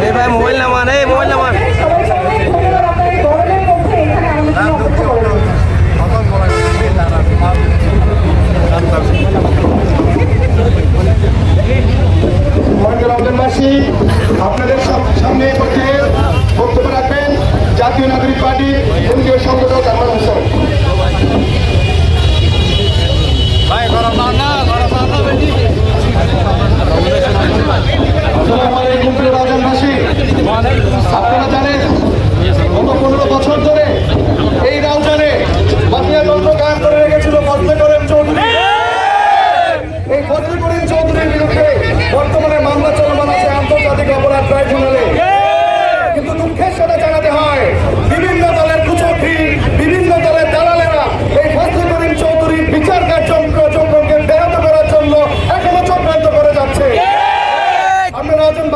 এই ভাই, মোবাইল নামান এই মোবাইল নামান আপনাদের সামনে বক্তব্য রাখবেন জাতীয় নাগরিক পার্টির কেন্দ্রীয় সংগঠক আমার হোসেন রাজনবাসী আপনারা জানেন গত পনেরো বছর ধরে এই রাউজানে মাফিয়া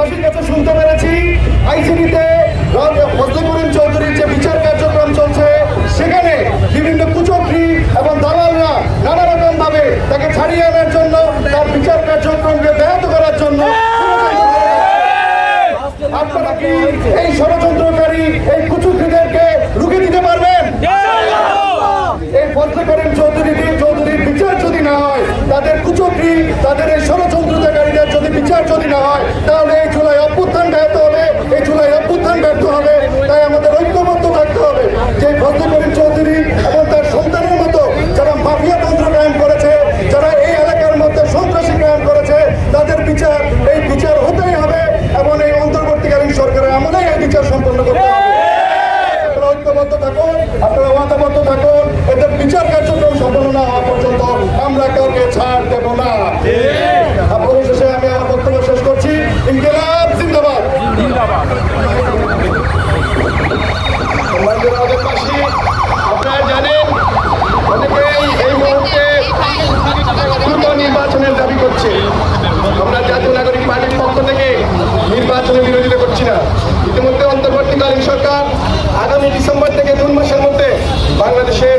দেশবাসীর কাছে শুনতে পেরেছি। আইসিডিতে ফজল করিম চৌধুরীর যে বিচার কার্যক্রম চলছে সেখানে বিভিন্ন কুচক্রি এবং দালালরা নানা রকম ভাবে তাকে ছাড়িয়ে আনার জন্য তার বিচার কার্যক্রমকে ব্যাহত করার জন্য আপনারা কি এই ষড়যন্ত্রকারী এই আপনারা ওয়াদাবদ্ধ থাকুন এদের বিচার কার্যক্রম সম্পন্ন না হওয়া বাংলাদেশে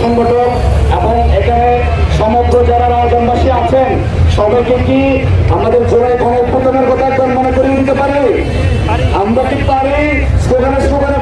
সংগঠন এবং এখানে সমগ্র যারা রাজনবাসী আছেন, সবাইকে কি আমাদের জোড়ায় উৎপাদনের কথা একবার মনে করিয়ে দিতে পারি? আমরা কি পারি? স্লোগানে স্লোগানে